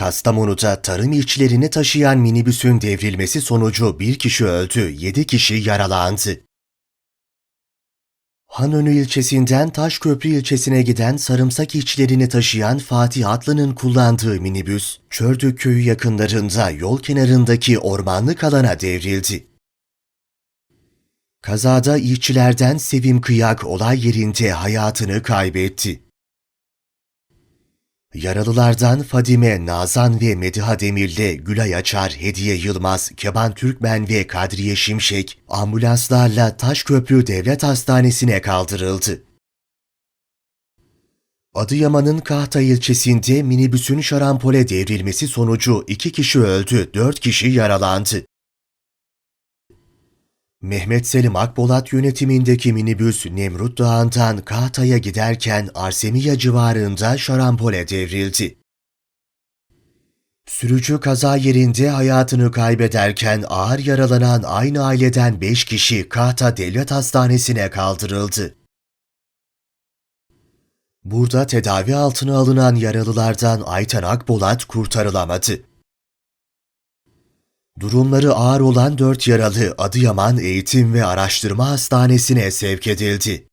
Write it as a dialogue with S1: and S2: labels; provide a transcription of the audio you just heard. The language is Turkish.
S1: Kastamonu'da tarım işçilerini taşıyan minibüsün devrilmesi sonucu bir kişi öldü, 7 kişi yaralandı. Hanönü ilçesinden Taşköprü ilçesine giden sarımsak işçilerini taşıyan Fatih Atlı'nın kullandığı minibüs, Çördük köyü yakınlarında yol kenarındaki ormanlık alana devrildi. Kazada işçilerden Sevim Kıyak olay yerinde hayatını kaybetti. Yaralılardan Fadime, Nazan ve Mediha Demir'le Gülay Açar, Hediye Yılmaz, Keban Türkmen ve Kadriye Şimşek ambulanslarla Taşköprü Devlet Hastanesi'ne kaldırıldı. Adıyaman'ın Kahta ilçesinde minibüsün şarampole devrilmesi sonucu iki kişi öldü, dört kişi yaralandı. Mehmet Selim Akbolat yönetimindeki minibüs Nemrut Dağı'ndan Kahta'ya giderken Arsemiya civarında şarampole devrildi. Sürücü kaza yerinde hayatını kaybederken ağır yaralanan aynı aileden 5 kişi Kahta Devlet Hastanesi'ne kaldırıldı. Burada tedavi altına alınan yaralılardan Ayten Akbolat kurtarılamadı. Durumları ağır olan 4 yaralı Adıyaman Eğitim ve Araştırma Hastanesi'ne sevk edildi.